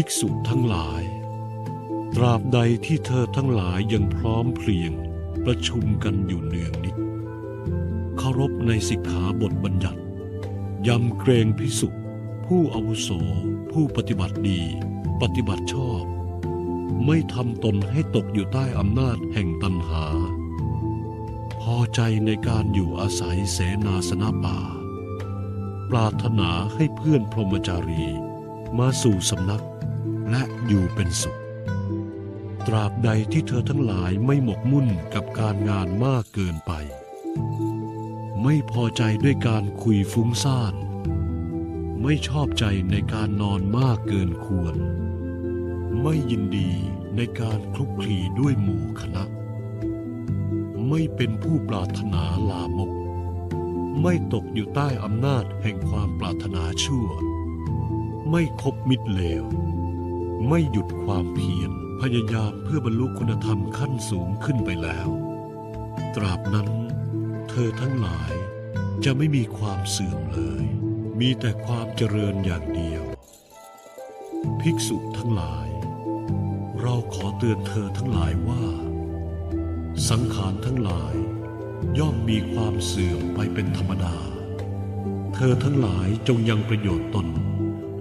ภิกษุทั้งหลาย ตราบใดที่เธอทั้งหลายยังพร้อมเพรียงประชุมกันอยู่เนืองนิดเคารพในสิกขาบทบัญญัติ ยำเกรงพิสุผู้อาวุโส ผู้ปฏิบัติดี ปฏิบัติชอบ ไม่ทำตนให้ตกอยู่ใต้อำนาจแห่งตัณหา พอใจในการอยู่อาศัยเสนาสนะป่า ปรารถนาให้เพื่อนพรหมจารีมาสู่สำนัก และอยู่เป็นสุข ตราบใดที่เธอทั้งหลายไม่หมกมุ่นกับการงานมากเกินไป ไม่พอใจด้วยการคุยฟุ้งซ่าน ไม่ชอบใจในการนอนมากเกินควร ไม่ยินดีในการคลุกคลีด้วยหมู่คณะ ไม่เป็นผู้ปรารถนาลามก ไม่ตกอยู่ใต้อำนาจแห่งความปรารถนาชั่ว ไม่คบมิตรเลว ไม่หยุดความเพียรพยายามเพื่อบรรลุคุณธรรมขั้นสูงขึ้นไปแล้ว ตราบนั้นเธอทั้งหลายจะไม่มีความเสื่อมเลย มีแต่ความเจริญอย่างเดียว ภิกษุทั้งหลาย เราขอเตือนเธอทั้งหลายว่า สังขารทั้งหลาย ย่อมมีความเสื่อมไปเป็นธรรมดา เธอทั้งหลายจงยังประโยชน์ตน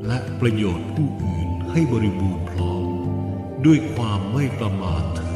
และประโยชน์ผู้อื่น ให้บริบูรณ์พร้อม ด้วยความไม่ประมาทเถิ